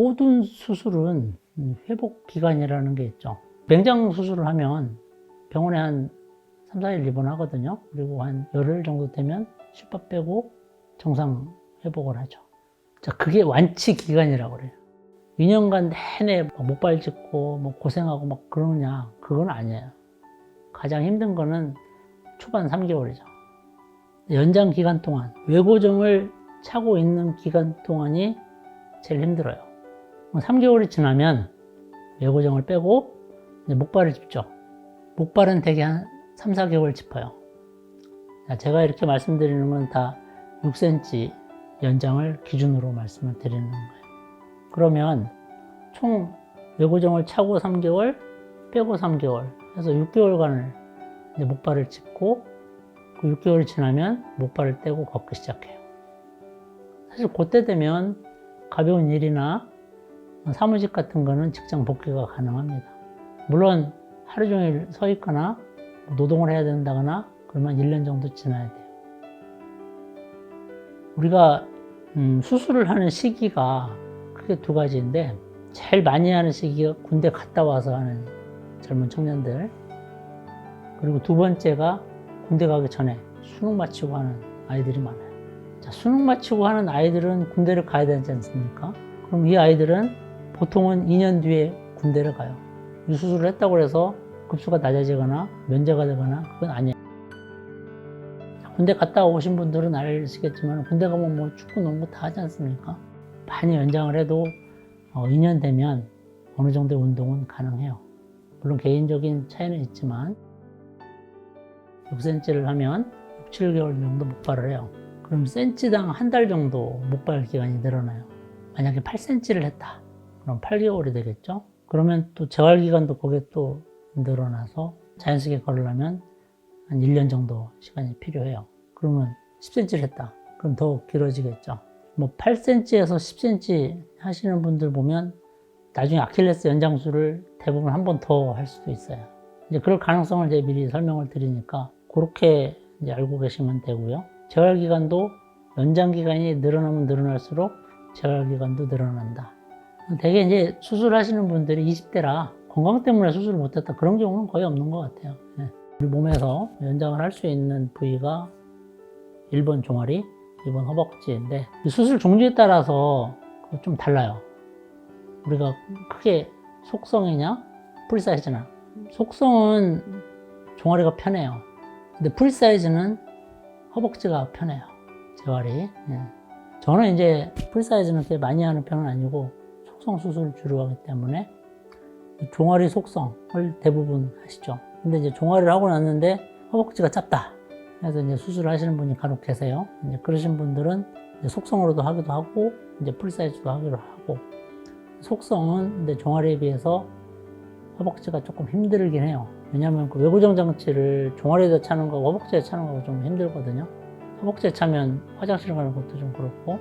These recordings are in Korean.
모든 수술은 회복 기간이라는 게 있죠. 맹장 수술을 하면 병원에 한 3, 4일 입원하거든요. 그리고 한 열흘 정도 되면 슈퍼 빼고 정상 회복을 하죠. 자, 그게 완치 기간이라고 그래요. 2년간 내내 막 목발 짚고 뭐 고생하고 막 그러느냐? 그건 아니에요. 가장 힘든 거는 초반 3개월이죠. 연장 기간 동안 외고정을 차고 있는 기간 동안이 제일 힘들어요. 3개월이 지나면 외고정을 빼고 목발을 짚죠. 목발은 대개 한 3, 4개월 짚어요. 자, 제가 이렇게 말씀드리는 건 다 6cm 연장을 기준으로 말씀을 드리는 거예요. 그러면 총 외고정을 차고 3개월, 빼고 3개월 해서 6개월간을 이제 목발을 짚고 그 6개월이 지나면 목발을 떼고 걷기 시작해요. 사실 그때 되면 가벼운 일이나 사무직 같은 거는 직장 복귀가 가능합니다. 물론 하루 종일 서 있거나 노동을 해야 된다거나 그러면 1년 정도 지나야 돼요. 우리가 음, 수술을 하는 시기가 크게 두 가지인데 제일 많이 하는 시기가 군대 갔다 와서 하는 젊은 청년들 그리고 두 번째가 군대 가기 전에 수능 마치고 하는 아이들이 많아요. 자, 수능 마치고 하는 아이들은 군대를 가야 되지 않습니까? 그럼 이 아이들은 보통은 2년 뒤에 군대를 가요. 이 수술을 했다고 해서 급수가 낮아지거나 면제가 되거나 그건 아니에요. 자, 군대 갔다 오신 분들은 아시겠지만 군대 가면 뭐 축구, 농구 다 하지 않습니까? 많이 연장을 해도 어, 2년 되면 어느 정도의 운동은 가능해요. 물론 개인적인 차이는 있지만 6cm를 하면 6, 7개월 정도 목발을 해요. 그럼 센치당 한 달 정도 목발 기간이 늘어나요. 만약에 8cm를 했다. 그럼 8개월이 되겠죠? 그러면 또 재활 기간도 거기에 또 늘어나서 자연스럽게 걸으려면 한 1년 정도 시간이 필요해요. 그러면 10cm를 했다. 그럼 더 길어지겠죠? 뭐 8cm에서 10cm 하시는 분들 보면 나중에 아킬레스 연장술을 대부분 한 번 더 할 수도 있어요. 이제 그럴 가능성을 이제 미리 설명을 드리니까 그렇게 이제 알고 계시면 되고요. 재활 기간도 연장 기간이 늘어나면 늘어날수록 재활 기간도 늘어난다. 대개 이제 수술하시는 분들이 20대라 건강 때문에 수술을 못했다 그런 경우는 거의 없는 것 같아요. 예. 우리 몸에서 연장을 할 수 있는 부위가 1번 종아리, 2번 허벅지인데 이 수술 종류에 따라서 좀 달라요. 우리가 크게 속성이냐, 프리사이즈나 속성은 종아리가 편해요. 근데 프리사이즈는 허벅지가 편해요. 재활이. 예. 저는 이제 프리사이즈는 그렇게 많이 하는 편은 아니고 속성 수술을 주로 하기 때문에 종아리 속성을 대부분 하시죠. 근데 이제 종아리를 하고 났는데 허벅지가 짧다. 그래서 이제 수술을 하시는 분이 간혹 계세요. 이제 그러신 분들은 이제 속성으로도 하기도 하고 이제 프리사이즈도 하기로 하고 속성은 근데 종아리에 비해서 허벅지가 조금 힘들긴 해요. 왜냐하면 그 외고정 장치를 종아리에다 차는 거하고 허벅지에 차는 거하고 좀 힘들거든요. 허벅지에 차면 화장실 가는 것도 좀 그렇고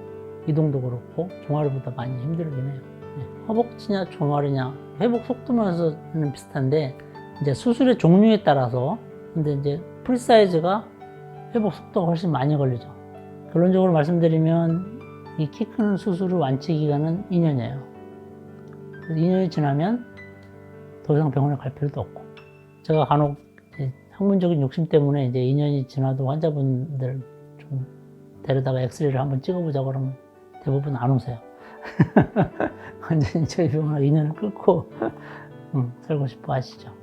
이동도 그렇고 종아리보다 많이 힘들긴 해요. 네. 허벅지냐 종아리냐 회복 속도면서는 비슷한데 이제 수술의 종류에 따라서 근데 이제 프리사이즈가 회복 속도가 훨씬 많이 걸리죠. 결론적으로 말씀드리면 이 키 크는 수술의 완치 기간은 2년이에요. 2년이 지나면 더 이상 병원에 갈 필요도 없고 제가 간혹 학문적인 욕심 때문에 이제 2년이 지나도 환자분들 좀 데려다가 엑스레이를 한번 찍어보자 그러면 대부분 안 오세요. 완전히 저희 병원에 2년을 끊고 음, 살고 싶어 하시죠.